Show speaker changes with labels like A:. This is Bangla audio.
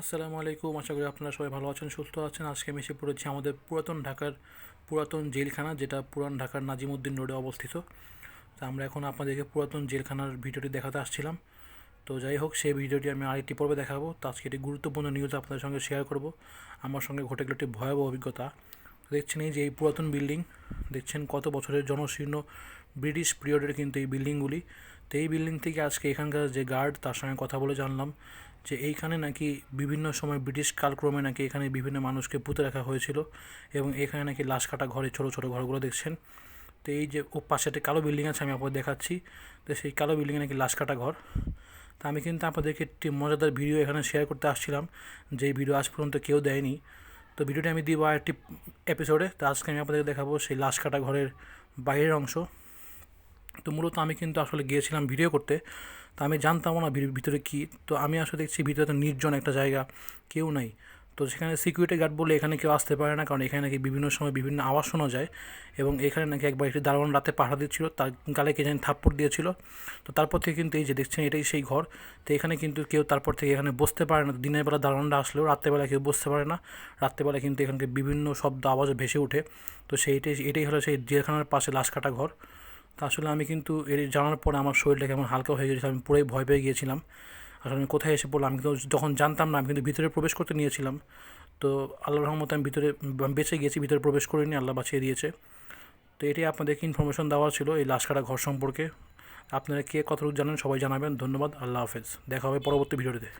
A: আসসালামু আলাইকুম। আশা করি আপনারা সবাই ভালো আছেন, সুস্থ আছেন। আজকে আমি এসে পড়েছি আমাদের পুরাতন ঢাকার পুরাতন জেলখানা, যেটা পুরান ঢাকার নাজিমুদ্দিন রোডে অবস্থিত। তো আমরা এখন আপনাদেরকে পুরাতন জেলখানার ভিডিওটি দেখাতে আসছিলাম। তো যাই হোক, সেই ভিডিওটি আমি আরেকটি পর্বে দেখাবো। তো আজকে একটি গুরুত্বপূর্ণ নিউজ আপনাদের সঙ্গে শেয়ার করব। আমার সঙ্গে ঘটে গেল একটি ভয়াবহ অভিজ্ঞতা। দেখছেন এই যে এই পুরাতন বিল্ডিং দেখছেন কত বছরের জনশীর্ণ ব্রিটিশ পিরিয়ডের কিন্তু এই বিল্ডিংগুলি তো এই বিল্ডিং থেকে আজকে এখানকার যে গার্ড তার সঙ্গে কথা বলে জানলাম। যে এইখানে নাকি বিভিন্ন সময় ব্রিটিশ কালক্রমে নাকি এখানে বিভিন্ন মানুষকে পুঁতে রাখা হয়েছিল এবং এখানে নাকি লাশ কাটা ঘরে, ছোটো ছোটো ঘরগুলো দেখছেন। তো এই যে ও পাশে একটা কালো বিল্ডিং আছে, আমি আপনাদের দেখাচ্ছি। তো সেই কালো বিল্ডিংয়ে নাকি লাশ কাটা ঘর। তা আমি কিন্তু আপনাদেরকে একটি মজাদার ভিডিও এখানে শেয়ার করতে আসছিলাম যে ভিডিও আজ পর্যন্ত কেউ দেয়নি। তো ভিডিওটি আমি দিব একটি এপিসোডে তো আজকে আমি আপনাদেরকে দেখাবো সেই লাশ কাটা ঘরের বাইরের অংশ। তো মূলত আমি কিন্তু আসলে গিয়েছিলাম ভিডিও করতে। তো আমি জানতামও না ভিতরে কী। তো আমি আসলে দেখছি ভিতরে তো নির্জন একটা জায়গা, কেউ নাই। তো সেখানে সিকিউরিটি গার্ড বলে এখানে কেউ আসতে পারে না, কারণ এখানে নাকি বিভিন্ন সময় বিভিন্ন আওয়াজ শোনা যায় এবং এখানে নাকি একবার একটি দারোয়ান রাতে পাহারা দিচ্ছিল, তার গালে কে জানি থাপ্পড় দিয়েছিল। তো তারপর থেকে কিন্তু এই যে দেখছেন এটাই সেই ঘর। তো এখানে কিন্তু কেউ তারপর থেকে এখানে বসতে পারে না। দিনের বেলা দারোয়ানরা আসলেও রাত্রেবেলা কেউ বসতে পারে না। রাত্রেবেলা কিন্তু এখানকে বিভিন্ন শব্দ আওয়াজ ভেসে ওঠে। তো সেইটাই এটাই হলো সেই জেলখানার পাশে লাশ কাটা ঘর। তা আসলে আমি কিন্তু এর জানার পরে আমার শরীরটা কেমন হালকা হয়ে গেছিল আমি পুরোই ভয় পেয়ে গিয়েছিলাম। আসলে আমি কোথায় এসে পড়লাম, আমি কিন্তু যখন জানতাম না, আমি কিন্তু ভিতরে প্রবেশ করতে নিয়েছিলাম। তো আল্লাহ রহমতে আমি ভিতরে বেঁচে গিয়েছি, ভিতরে প্রবেশ করিনি, আল্লাহ বাঁচিয়ে দিয়েছে। তো এটাই আপনাদেরকে ইনফরমেশন দেওয়া ছিল এই লাশ কাটা ঘর সম্পর্কে। আপনারা কে কতটুকু জানেন সবাই জানাবেন। ধন্যবাদ, আল্লাহ হাফেজ। দেখা হবে পরবর্তী ভিডিওতে।